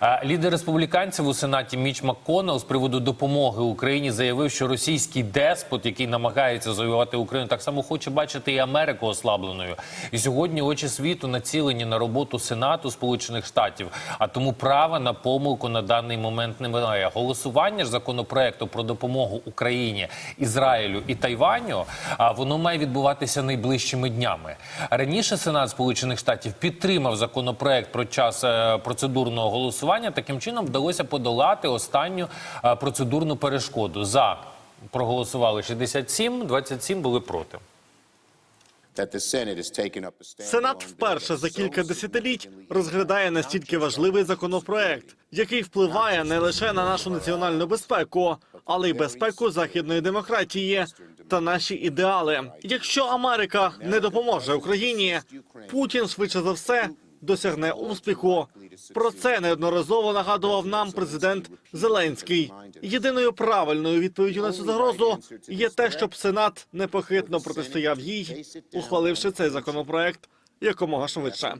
А, Лідер республіканців у сенаті Міч МакКоннелл з приводу допомоги Україні заявив, що російський деспот, який намагається завоювати Україну, так само хоче бачити і Америку ослабленою. І сьогодні очі світу націлені на роботу Сенату Сполучених Штатів. А тому права на помилку на даний момент немає. Голосування ж законопроекту про допомогу Україні, Ізраїлю і Тайваню. Воно має відбуватися найближчими днями. Раніше Сенат Сполучених Штатів підтримав законопроект про час е, процедурного голосування. Таким чином вдалося подолати останню е, процедурну перешкоду. За проголосували 67, 27 були проти. Сенат вперше за кілька десятиліть розглядає настільки важливий законопроект, який впливає не лише на нашу національну безпеку, але й безпеку західної демократії та наші ідеали. Якщо Америка не допоможе Україні, Путін швидше за все досягне успіху. Про це неодноразово нагадував нам президент Зеленський. Єдиною правильною відповіддю на цю загрозу є те, щоб Сенат непохитно протистояв їй, ухваливши цей законопроект якомога швидше.